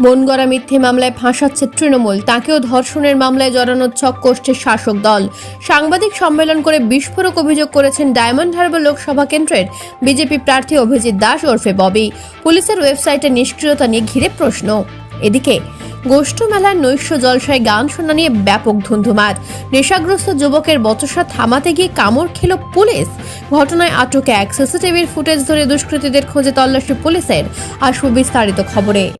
মন গড়া মিথ্যে মামলায় ফাঁসাচ্ছে তৃণমূল, তাকেও ধর্ষণের মামলায় জড়ানোর ছক কষছে শাসক দল। সাংবাদিক সম্মেলন করে বিস্ফোরক অভিযোগ করেছেন ডায়মন্ড হারবার লোকসভা কেন্দ্রের বিজেপি প্রার্থী অভিজিৎ দাস ওরফে ববি। পুলিশের ওয়েবসাইটে নিষ্ক্রিয়তা নিয়ে ঘিরে প্রশ্ন। এদিকে, গোষ্ঠ মেলার নৈশ জলসায় গান শোনা নিয়ে ব্যাপক ধুন্ধুমার। নেশাগ্রস্ত যুবকের বচসা থামাতে গিয়ে কামড় খেল পুলিশ। ঘটনায় আটকে এক সিসিটিভির ফুটেজ ধরে দুষ্কৃতীদের খোঁজে তল্লাশি পুলিশের। আর সুবিস্তারিত খবরে।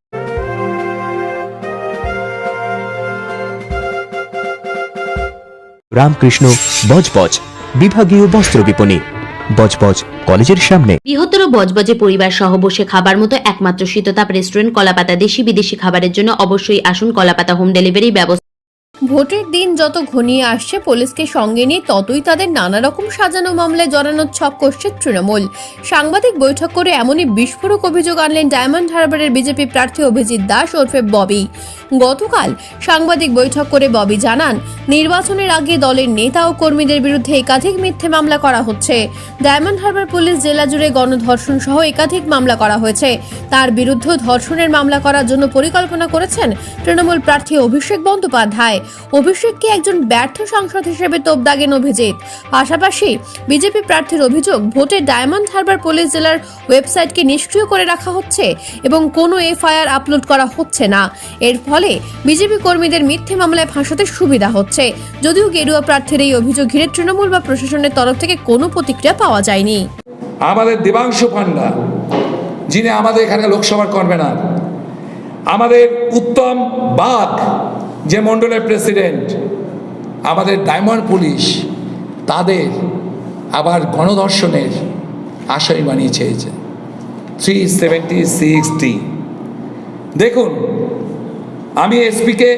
রামকৃষ্ণ বজবজ বিভাগীয় বস্ত্র বিপণী বজবজ কলেজের সামনে। বৃহত্তর বজবজে পরিবার সহ বসে খাবার মতো একমাত্র শীততাপ রেস্টুরেন্ট কলাপাতা দেশি বিদেশি খাবারের জন্য অবশ্যই আসুন কলাপাতা হোম ডেলিভারি ব্যবস্থা। ভোটের দিন যত ঘনিয়ে আসছে পুলিশকে সঙ্গে নিয়ে ততই তাদের নানা রকম সাজানো মামলায় জড়ানোর ছক করছে তৃণমূল। সাংবাদিক বৈঠক করে এমনই বিস্ফোরক অভিযোগ আনলেন ডায়মন্ড হারবারের বিজেপি প্রার্থী অভিজিৎ দাস ওরফে ববি। গতকাল সাংবাদিক বৈঠক করে ববি জানান, নির্বাচনের আগে দলের নেতা ও কর্মীদের বিরুদ্ধে একাধিক মিথ্যে মামলা করা হচ্ছে। ডায়মন্ড হারবার পুলিশ জেলা জুড়ে গণধর্ষণ সহ একাধিক মামলা করা হয়েছে। তার বিরুদ্ধে ধর্ষণের মামলা করার জন্য পরিকল্পনা করেছেন তৃণমূল প্রার্থী অভিষেক বন্দ্যোপাধ্যায়। অভিষেককে একজন ব্যর্থ সাংসদ হিসেবে তোপ দাগেন অভিজিৎ। পাশাপাশি বিজেপি প্রার্থীর অভিযোগ, ভোটে ডায়মন্ড হারবার পুলিশ জেলার ওয়েবসাইটকে নিষ্ক্রিয় করে রাখা হচ্ছে এবং কোনো এফআইআর আপলোড করা হচ্ছে না। এর ফলে বিজেপি কর্মীদের মিথ্যে মামলায় ফাঁসাতে সুবিধা হচ্ছে। যদিও গেরুয়া প্রার্থীর এই অভিযোগ ঘিরে তৃণমূল বা প্রশাসনের তরফ থেকে কোনো প্রতিক্রিয়া পাওয়া যায়নি। আমাদের দেবাংশু পান্ডা, যিনি আমাদের এখানে লোকসভার কনভেনার, আমাদের উত্তম বাগ যে মণ্ডলের প্রেসিডেন্ট, আমাদের ডায়মন্ড পুলিশ, তাদের আবার গণধর্ষণের আশাই বানিয়ে চেয়েছে। থ্রি সেভেন্টি দেখুন আমি এসপিকে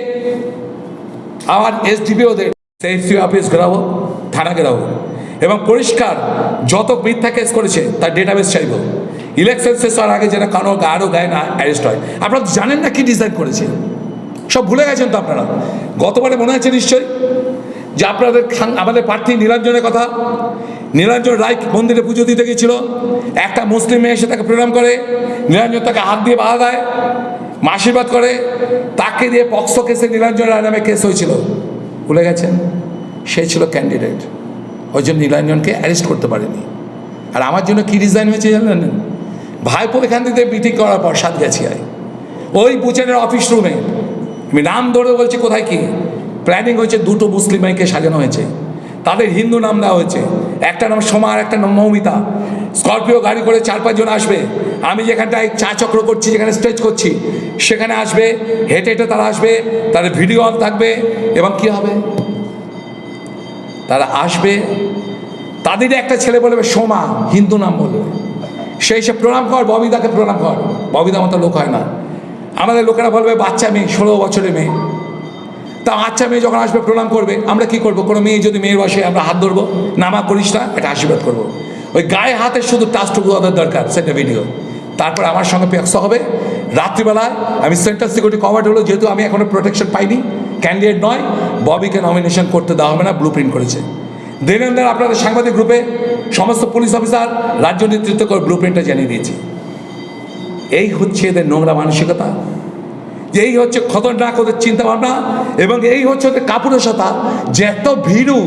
আমার এসডিপিওদের এসপি অফিস ঘেরাবো থানা ঘেরাবো এবং পরিষ্কার যত মিথ্যা কেস করেছে, তার ডেটাবেস চাইব। ইলেকশন শেষ হওয়ার আগে যেন কারও গায়েরও গায়ে না অ্যারেস্ট হয়। আপনারা জানেন না কি ডিজাইন করেছে। সব ভুলে গেছেন তো আপনারা। গতবারে মনে আছে নিশ্চয়ই যে আপনাদের আমাদের প্রার্থী নীলাঞ্জনের কথা। নীলাঞ্জন রায় মন্দিরে পুজো দিতে গেছিল। একটা মুসলিম মেয়ে এসে তাকে প্রণাম করে। নীলাঞ্জন তাকে হাত দিয়ে বাধা দেয়। আশীর্বাদ করে, তাকে দিয়ে পক্সো কেসে নীলাঞ্জন রায় নামে কেস হয়েছিল। ভুলে গেছেন? সে ছিল ক্যান্ডিডেট ওই জন্য নীলাঞ্জনকে অ্যারেস্ট করতে পারেনি। আর আমার জন্য কী ডিজাইন হয়েছে জানেন? ভাইপো এখান থেকে মিটিং করার পর সাত গেছি আয় ওই বুচেনের অফিস রুমে আমি নাম ধরে বলছি, কোথায় কি? প্ল্যানিং হয়েছে, দুটো মুসলিম ভাইকে সাজানো হয়েছে। তাদের হিন্দু নাম দেওয়া হয়েছে। একটা নাম সোমা আর একটা নাম মৌমিতা। স্করপিও গাড়ি করে চার পাঁচজন আসবে। আমি যেখানটায় চা চক্র করছি, যেখানে স্টেজ করছি, সেখানে আসবে, হেঁটে হেঁটে তারা আসবে, তাদের ভিডিও অন থাকবে, এবং কি হবে? তারা আসবে, তাদেরই একটা ছেলে বলবে, সোমা, হিন্দু নাম বলবে। সে প্রণাম কর ববিদাকে প্রণাম কর। ববিদা মতো লোক হয় না। আমাদের লোকেরা বলবে, বাচ্চা মেয়ে, ষোলো বছরের মেয়ে। তা বাচ্চা মেয়ে যখন আসবে, প্রণাম করবে, আমরা কি করব? কোনো মেয়ে যদি মেয়ের বসে আমরা হাত ধরবো? নামা করিস না, এটা আশীর্বাদ করব। ওই গায়ে হাতে শুধু টাচটুকু ওদের দরকার, সেটা ভিডিও তারপর আমার সঙ্গে পেক্স হবে। রাত্রিবেলায় আমি সেন্টার সিকিউরিটি কভার্ড হলো যেহেতু আমি এখনও প্রোটেকশন পাইনি ক্যান্ডিডেট নয়, ববিকে নমিনেশন করতে দেওয়া হবে না ব্লু প্রিন্ট করেছে দৈনন্দিন আপনাদের সাংবাদিক গ্রুপে সমস্ত পুলিশ অফিসার রাজ্য নেতৃত্ব করে ব্লু প্রিন্টটা জানিয়ে দিয়েছি। এই হচ্ছে এদের নোংরা মানসিকতা। এই হচ্ছে খতরনাক ওদের চিন্তা ভাবনা এবং এই হচ্ছে ওদের কাপুরসতা যে এত ভীরু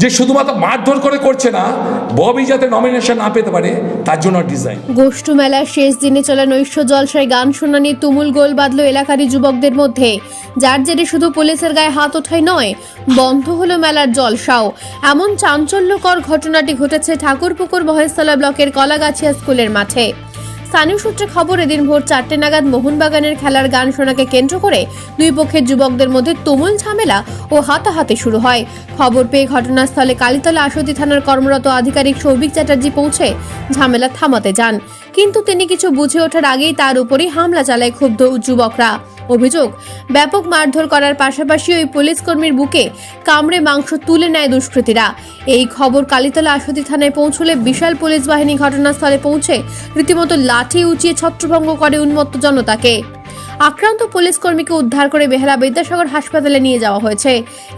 যে শুধুমাত্র মারধর করে করছে না, ববি যাতে নমিনেশন না পেতে পারে, তার জন্য ডিজাইন গোষ্ঠ মেলার শেষ দিনে চলা নৈশ জলসায় গান শোনা নিয়ে তুমুল গোল বাঁধল এলাকারই যুবকদের মধ্যে। যার জেরে শুধু পুলিশের গায়ে হাত ওঠাই নয়, বন্ধ হলো মেলার জলসাও। এমন চাঞ্চল্যকর ঘটনাটি ঘটেছে ঠাকুরপুকুর মহেশতলা ব্লকের কলাগাছিয়া স্কুলের মাঠে। স্থানীয় সূত্রে খবর, এদিন ভোর চারটে নাগাদ মোহনবাগানের খেলার গান শোনাকে কেন্দ্র করে দুই পক্ষের যুবকদের মধ্যে তুমুল ঝামেলা ও হাতাহাতি শুরু হয়। খবর পেয়ে ঘটনাস্থলে কালীতলা আসতি থানার কর্মরত আধিকারিক সৌভিক চ্যাটার্জি পৌঁছে ঝামেলা থামাতে যান। কিন্তু তিনি কিছু বুঝে ওঠার আগেই তার উপরই হামলা চালায় ক্ষুব্ধ যুবকরা। অভিযোগ, ব্যাপক মারধর করার পাশাপাশি ওই পুলিশ কর্মীর বুকে কামড়ে মাংস তুলে নেয় দুষ্কৃতীরা। এই খবর কালীতলা আসতি থানায় পৌঁছলে বিশাল পুলিশ বাহিনী ঘটনাস্থলে পৌঁছে রীতিমতো লাঠি উঁচিয়ে ছত্রভঙ্গ করে উন্মত্ত জনতাকে। আক্রান্ত পুলিশ কর্মীকে উদ্ধার করে বেহালা বিদ্যাসাগর হাসপাতালে নিয়ে যাওয়া হয়েছে।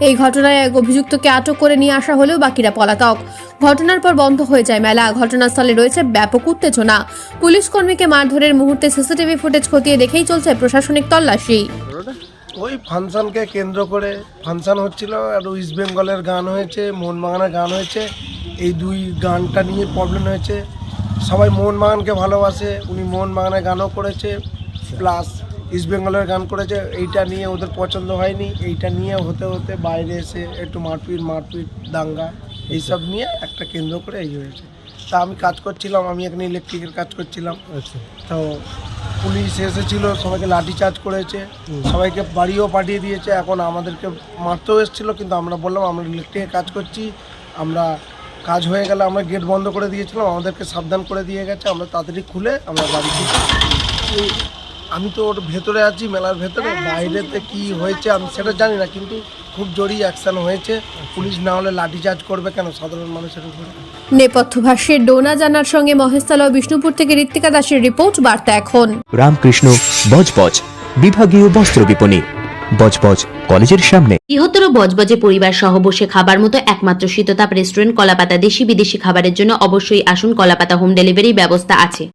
এই ঘটনায় এক অভিযুক্তকে আটক করে নিয়ে আসা হলেও বাকিরা পলাতক। ঘটনার পর বন্ধ হয়ে যায় মেলা। ঘটনাস্থলে রয়েছে ব্যাপক উত্তেজনা। পুলিশ কর্মীকে মারধরের মুহূর্তে সিসিটিভি ফুটেজ খতিয়ে দেখেই চলছে প্রশাসনিক তল্লাশি। ওই ফাংশনকে কেন্দ্র করে ফাংশন হচ্ছিল, আর ওয়েস্ট বেঙ্গলের গান হয়েছে, মোহনবাগানের গান হয়েছে। এই দুই গানটা নিয়ে প্রবলেম হয়েছে। সবাই মোহনবাগানকে ভালোবাসে, উনি মোহনবাগানের গানও করেছে প্লাস ইস্ট বেঙ্গলের গান করেছে এইটা নিয়ে ওদের পছন্দ হয়নি এইটা নিয়ে হতে হতে বাইরে এসে একটু মারপিট মারপিট দাঙ্গা এইসব নিয়ে একটা কেন্দ্র করে এই হয়েছে। তা আমি কাজ করছিলাম আমি এখানে ইলেকট্রিকের কাজ করছিলাম। তো পুলিশ এসেছিল সবাইকে লাঠি চার্জ করেছে সবাইকে বাড়িও পাঠিয়ে দিয়েছে এখন আমাদেরকে মারতেও এসেছিল কিন্তু আমরা বললাম আমরা ইলেকট্রিকের কাজ করছি আমরা কাজ হয়ে গেলে আমরা গেট বন্ধ করে দিয়েছিলাম আমাদেরকে সাবধান করে দিয়ে গেছে আমরা তাড়াতাড়ি খুলে আমরা বাড়ি আমি তো ওর ভেতরে আছি মেলার ভেতরে। বাইরেতে কি হয়েছে আমি সেটা জানি না কিন্তু খুব জোরই অ্যাকশন হয়েছে। পুলিশ না হলে লাঠিচার্জ করবে কেন সাধারণ মানুষের উপরে? নেপথ্য ভাষ্যের ডোনা জানার সঙ্গে মহেশতলা ও বিষ্ণুপুর থেকে ঋত্বিকা দাসের রিপোর্ট বার্তা এখন। রামকৃষ্ণ বজবজ বিভাগীয় বস্ত্র বিপণী। বজবজ কলেজের সামনে। বৃহত্তর বজবজে পরিবার সহ বসে খাবার মতো একমাত্র শীততাপ রেস্টুরেন্ট কলাপাতা দেশি বিদেশি খাবারের জন্য অবশ্যই আসুন কলাপাতা হোম ডেলিভারি ব্যবস্থা আছে।